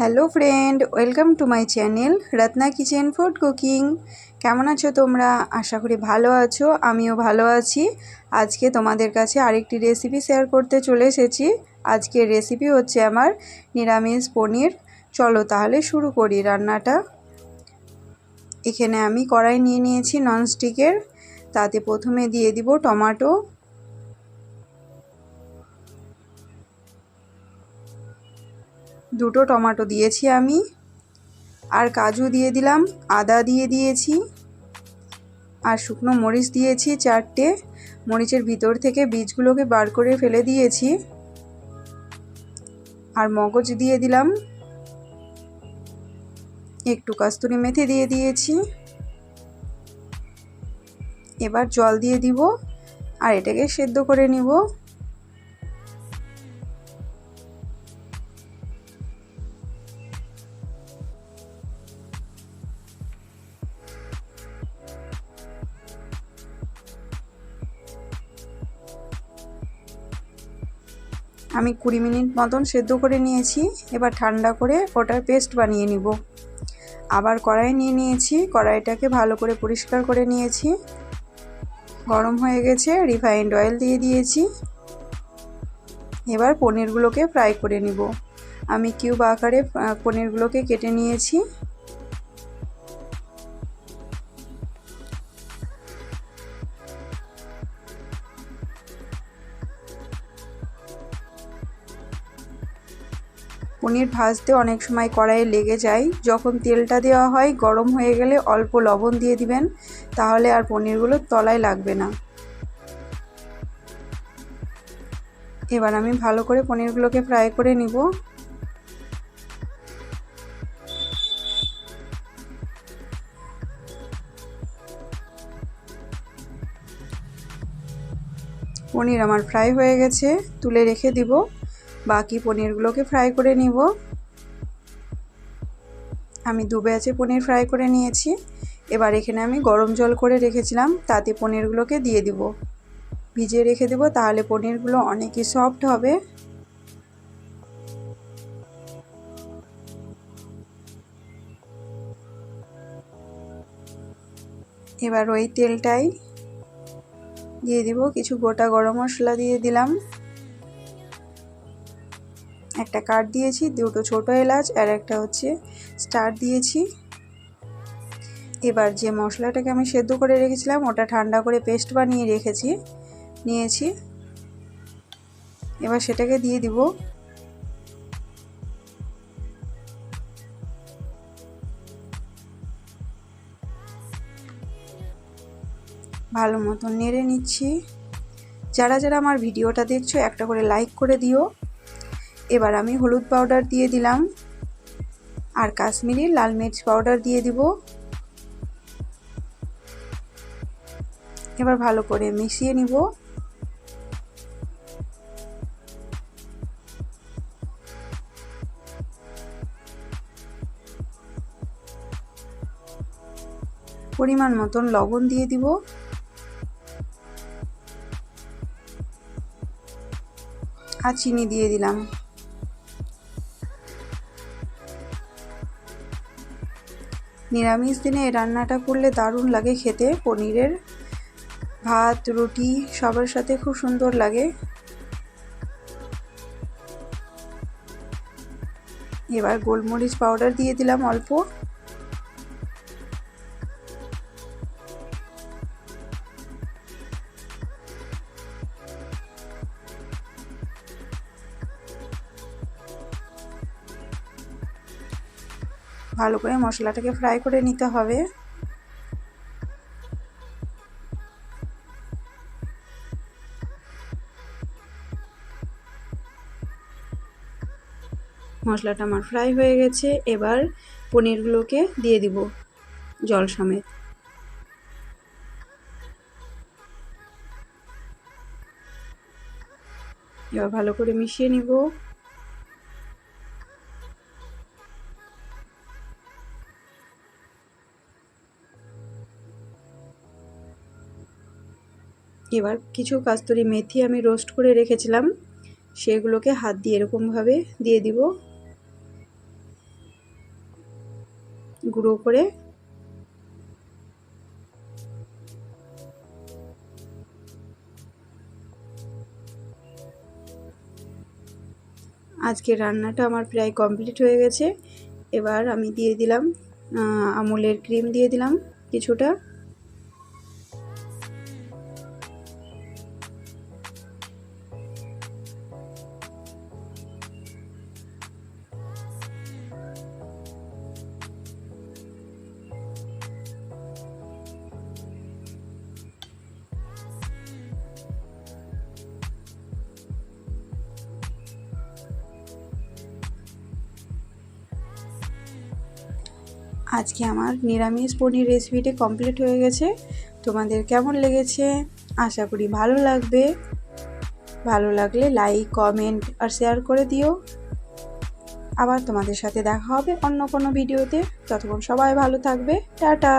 Hello friend, welcome to my channel Ratna kitchen food cooking. কেমন আছো তোমরা? আশা করি ভালো আছো, আমিও ভালো আছি। আজকে তোমাদের কাছে আরেকটি রেসিপি শেয়ার করতে চলে এসেছি। আজকের রেসিপি হচ্ছে আমার নিরামিষ পনির। চলো তাহলে শুরু করি রান্নাটা। এখানে আমি কড়াই নিয়ে নিয়েছি ননস্টিকের তাতে প্রথমে দিয়ে দিব টমাটো। দুটো টমাটো দিয়েছি আমি। আর কাজু দিয়ে দিলাম, আদা দিয়ে দিয়েছি। আর শুকনো মরিচ দিয়েছি চারটে। মরিচের ভিতর থেকে বীজগুলোকে বার করে ফেলে দিয়েছি। আর মগজ দিয়ে দিলাম। একটু কাস্তুরি মেথি দিয়ে দিয়েছি। এবার জল দিয়ে দিব। আর এটাকে সেদ্ধ করে নিব। আমি কুড়ি মিনিট মতন সেদ্ধ করে নিয়েছি। এবার ঠান্ডা করে ওটার পেস্ট বানিয়ে নিব। আবার কড়াই নিয়ে নিয়েছি। কড়াইটাকে ভালো করে পরিষ্কার করে নিয়েছি। গরম হয়ে গেছে, রিফাইন্ড অয়েল দিয়ে দিয়েছি। এবার পনিরগুলোকে ফ্রাই করে নিব। আমি কিউব আকারে পনিরগুলোকে কেটে নিয়েছি। পনির ভাজতে অনেক সময় কড়াইয়ে লেগে যায়। যখন তেলটা দেওয়া হয়, গরম হয়ে গেলে অল্প লবণ দিয়ে দিবেন, তাহলে আর পনিরগুলো তলায় লাগবে না। এবার আমি ভালো করে পনিরগুলোকে ফ্রাই করে নিব। পনির আমার ফ্রাই হয়ে গেছে, তুলে রেখে দিব। বাকি পনিরগুলোকে ফ্রাই করে নিব। আমি দু ব্যাচে পনির ফ্রাই করে নিয়েছি। এবার এখানে আমি গরম জল করে রেখেছিলাম, তাতে পনিরগুলোকে দিয়ে দিব। ভিজিয়ে রেখে দেব, তাহলে পনিরগুলো অনেকই সফট হবে। এবার ওই তেলটাই দিয়ে দিব, কিছু গোটা গরম মশলা দিয়ে দিলাম। একটা কাঠ দিয়েছি, দুটো ছোটো এলাচ আর একটা হচ্ছে স্টার দিয়েছি। এবার যে মশলাটাকে আমি সেদ্ধ করে রেখেছিলাম, ওটা ঠান্ডা করে পেস্ট বানিয়ে রেখেছি, নিয়েছি। এবার সেটাকে দিয়ে দিব। ভালো মতন নেড়ে নিচ্ছি। যারা যারা আমার ভিডিওটা দেখছ, একটা করে লাইক করে দিও। এবার আমি হলুদ পাউডার দিয়ে দিলাম। আর কাশ্মীরি লাল মির্চ পাউডার দিয়ে দিব। এবার ভালো করে মিশিয়ে নিব। পরিমাণ মতন লবণ দিয়ে দিব। আর চিনি দিয়ে দিলাম। নিরামিষ দিনে এই রান্নাটা করলে দারুণ লাগে খেতে। পনিরের ভাত, রুটি সবার সাথে খুব সুন্দর লাগে। এবার গোলমরিচ পাউডার দিয়ে দিলাম অল্প। ভালো করে মশলাটাকে ফ্রাই করে নিতে হবে। মশলাটা আমার ফ্রাই হয়ে গেছে, এবার পনিরগুলোকে দিয়ে দিব জল সমেত। এবার ভালো করে মিশিয়ে নিব। এবার কিছু কাস্তরি মেথি আমি রোস্ট করে রেখেছিলাম। সেগুলোকে হাত দিয়ে এরকমভাবে দিয়ে দিব। গুঁড়ো করে। আজকে রান্নাটা আমার প্রায় কমপ্লিট হয়ে গেছে। এবার আমি দিয়ে দিলাম আমুলের ক্রিম দিয়ে দিলাম কিছুটা। আজকে আমার নিরামিষ পনির রেসিপিটি কমপ্লিট হয়ে গেছে। তোমাদের কেমন লেগেছে? আশা করি ভালো লাগবে। ভালো লাগলে লাইক কমেন্ট আর শেয়ার করে দিও। আবার তোমাদের সাথে দেখা হবে অন্য কোনো ভিডিওতে ততক্ষণ সবাই ভালো থাকবে। টাটা!